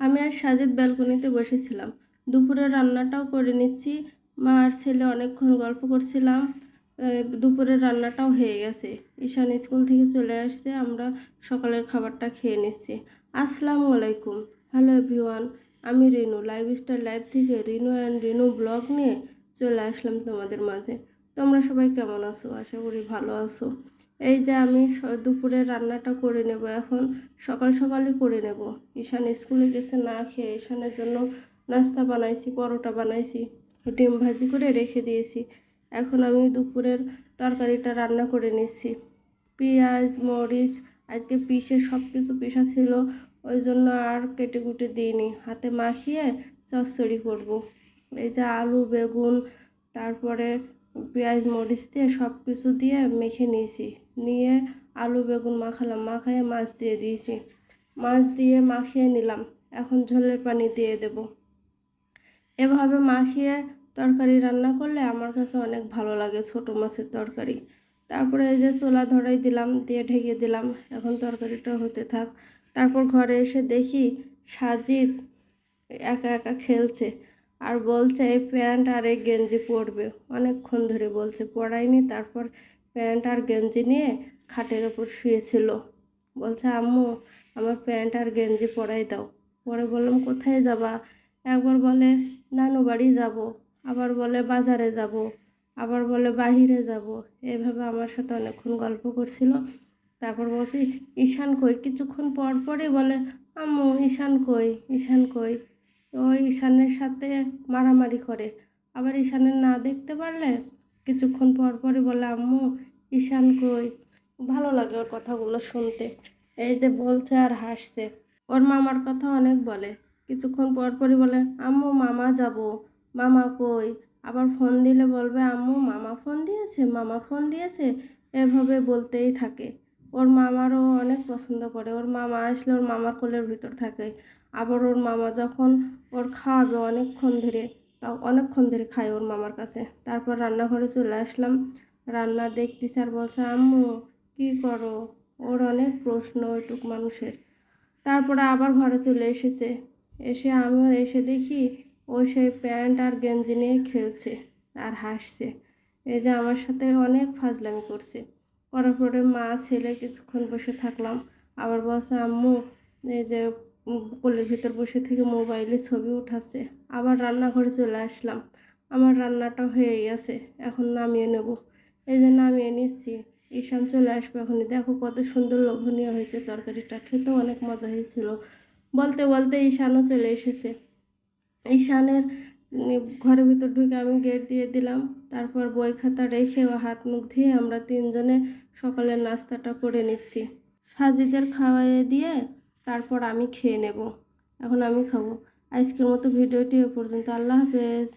আমি আর সাজেদ ব্যালকনিতে বসেছিলাম। দুপুরের রান্নাটাও করে নিচ্ছি। মা আর ছেলে অনেকক্ষণ গল্প করছিলাম। দুপুরের রান্নাটাও হয়ে গেছে। ঈশান স্কুল থেকে চলে আসছে। আমরা সকালের খাবারটা খেয়ে নিচ্ছি। আসসালামু আলাইকুম। হ্যালো এভরিওয়ান, আমি রিনু। লাইফস্টাইল লাইফ থেকে রিনু অ্যান্ড রিনু ব্লগ নিয়ে চলে আসলাম তোমাদের মাঝে। তোমরা সবাই কেমন আছো? আশা করি ভালো আছো। এই যে আমি দুপুরের রান্নাটা করে নেব এখন। সকাল সকালই করে নেব। ঈশান স্কুলে গেছে, না খেয়ে ঈশানের জন্য নাস্তা বানাইছি, পরোটা বানাইছি, ডিম ভাজি করে রেখে দিয়েছি। এখন আমি দুপুরের তরকারিটা রান্না করে নিচ্ছি। পেঁয়াজ, মরিচ, আজকে পিসে সব কিছু পিসা ছিল, ওই জন্য আর কেটে কুটে দিইনি। হাতে মাখিয়ে চচ্চড়ি করব। এই যে আলু, বেগুন, তারপরে পেঁয়াজ, মরিচ দিয়ে সব কিছু দিয়ে মেখে নিয়েছি। নিয়ে আলু, বেগুন মাখালাম মাখায়ে মাছ দিয়ে দিয়েছি। মাছ দিয়ে মাখিয়ে নিলাম। এখন ঝোলের পানি দিয়ে দেব। এভাবে মাখিয়ে তরকারি রান্না করলে আমার কাছে অনেক ভালো লাগে ছোটো মাছের তরকারি। তারপরে এই যে চোলা ধরাই দিলাম, দিয়ে ঢেকে দিলাম। এখন তরকারিটা হতে থাক। তারপর ঘরে এসে দেখি সাজিদ একা একা খেলছে আর বলছে, এই প্যান্ট আর এই গেঞ্জি পরবে। অনেকক্ষণ ধরে বলছে, পরাইনি, তারপর প্যান্ট আর গেঞ্জি নিয়ে খাটের ওপর শুয়েছিল। বলছে, আম্মু, আমার প্যান্ট আর গেঞ্জি পরাই দাও। পরে বললাম, কোথায় যাবা? একবার বলে, নানু বাড়ি যাব। আবার বলে, বাজারে যাব। আবার বলে, বাহিরে যাব। এভাবে আমার সাথে অনেকক্ষণ গল্প করছিল। তারপর বলছি, ঈশান কই? কিছুক্ষণ পর পরই বলে, আম্মু, ঈশান কই? ঈশান কই? ওই ঈশানের সাথে মারামারি করে। আবার ঈশানের না দেখতে পারলে কিছুক্ষণ পর পরই বলে আম্মু ঈশান কই? ভালো লাগে ওর কথাগুলো শুনতে। এই যে বলছে আর হাসছে। ওর মামার কথা অনেক বলে। কিছুক্ষণ পর পরই বলে আম্মু মামা যাব। মামা কই? আবার ফোন দিলে বলবে আম্মু মামা ফোন দিয়েছে মামা ফোন দিয়েছে। এভাবে বলতেই থাকে। ওর মামারও অনেক পছন্দ করে। ওর মামা আসলে ওর মামার কোলের ভিতর থাকে। আবার ওর মামা যখন ওর খাওয়াবে অনেকক্ষণ ধরে তাও অনেকক্ষণ ধরে খায় ওর মামার কাছে। তারপর রান্নাঘরে চলে আসলাম। রান্না দেখতেছি আর বলছে, আম্মু, কি করো? ওর অনেক প্রশ্ন ওইটুক মানুষের। তারপরে আবার ঘরে চলে এসেছে। এসে আমিও এসে দেখি ও সেই প্যান্ট আর গেঞ্জি নিয়ে খেলছে আর হাসছে। এই যে আমার সাথে অনেক ফাজলামি করছে। করার পরে মা, ছেলে কিছুক্ষণ বসে থাকলাম। আবার বলছে, আম্মু, এই যে কোলের ভিতর বসে থেকে মোবাইলে ছবি উঠাচ্ছে। আবার রান্নাঘরে চলে আসলাম। আমার রান্নাটা হয়ে গেছে এখন নামিয়ে নেব। এই যে নামিয়ে নিচ্ছি, ঈশান চলে আসবে এখনই। দেখো কত সুন্দর লোভনীয় হয়েছে তরকারিটা, খেতেও অনেক মজা হয়েছিল। বলতে বলতে ঈশানও চলে এসেছে। ঈশানের ঘরের ভিতর ঢুকে আমি গেট দিয়ে দিলাম। তারপর বই খাতা রেখে ও হাত মুখ ধুয়ে আমরা তিনজনে সকালের নাস্তাটা করে নিচ্ছি। সাজিদের খাওয়াইয়ে দিয়ে তারপর আমি খেয়ে নেব। এখন আমি খাব। আজকের মতো ভিডিওটি এ পর্যন্ত। আল্লাহ হাফেজ।